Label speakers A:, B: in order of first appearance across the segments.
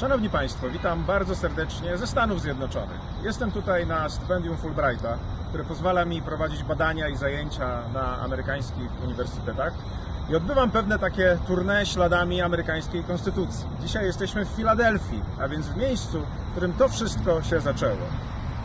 A: Szanowni Państwo, witam bardzo serdecznie ze Stanów Zjednoczonych. Jestem tutaj na stypendium Fulbrighta, które pozwala mi prowadzić badania i zajęcia na amerykańskich uniwersytetach. I odbywam pewne takie tournée śladami amerykańskiej konstytucji. Dzisiaj jesteśmy w Filadelfii, a więc w miejscu, w którym to wszystko się zaczęło.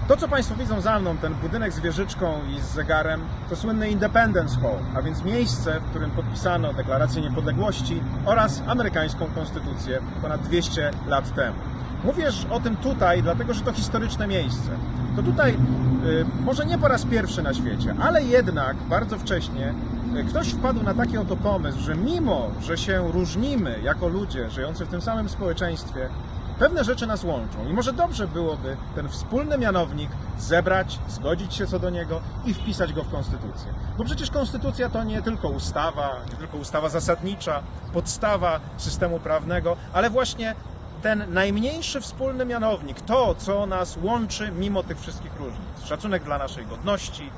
A: To, co Państwo widzą za mną, ten budynek z wieżyczką i z zegarem, to słynny Independence Hall, a więc miejsce, w którym podpisano Deklarację Niepodległości oraz amerykańską konstytucję ponad 200 lat temu. Mówię o tym tutaj, dlatego że to historyczne miejsce. To tutaj, y, może nie po raz pierwszy na świecie, ale jednak bardzo wcześnie y, ktoś wpadł na taki oto pomysł, że mimo, że się różnimy jako ludzie żyjący w tym samym społeczeństwie, Pewne rzeczy nas łączą i może dobrze byłoby ten wspólny mianownik zebrać, zgodzić się co do niego i wpisać go w konstytucję. Bo przecież konstytucja to nie tylko ustawa, nie tylko ustawa zasadnicza, podstawa systemu prawnego, ale właśnie ten najmniejszy wspólny mianownik, to co nas łączy mimo tych wszystkich różnic. Szacunek dla naszej godności,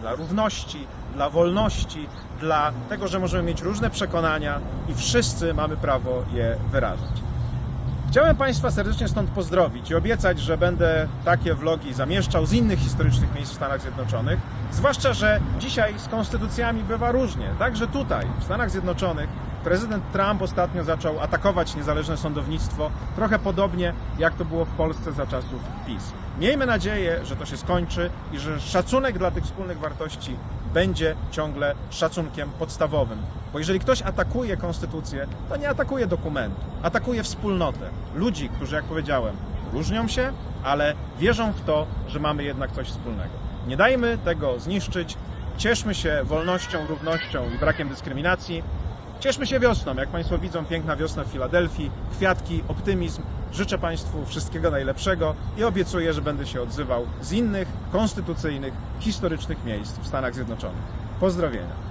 A: dla równości, dla wolności, dla tego, że możemy mieć różne przekonania i wszyscy mamy prawo je wyrażać. Chciałem Państwa serdecznie stąd pozdrowić i obiecać, że będę takie vlogi zamieszczał z innych historycznych miejsc w Stanach Zjednoczonych. Zwłaszcza, że dzisiaj z konstytucjami bywa różnie. Także tutaj, w Stanach Zjednoczonych, prezydent Trump ostatnio zaczął atakować niezależne sądownictwo, trochę podobnie jak to było w Polsce za czasów PiS. Miejmy nadzieję, że to się skończy i że szacunek dla tych wspólnych wartości będzie ciągle szacunkiem podstawowym. Bo jeżeli ktoś atakuje konstytucję, to nie atakuje dokumentu, atakuje wspólnotę. Ludzi, którzy, jak powiedziałem, różnią się, ale wierzą w to, że mamy jednak coś wspólnego. Nie dajmy tego zniszczyć. Cieszmy się wolnością, równością i brakiem dyskryminacji. Cieszmy się wiosną. Jak Państwo widzą, piękna wiosna w Filadelfii, kwiatki, optymizm. Życzę Państwu wszystkiego najlepszego i obiecuję, że będę się odzywał z innych konstytucyjnych, historycznych miejsc w Stanach Zjednoczonych. Pozdrowienia.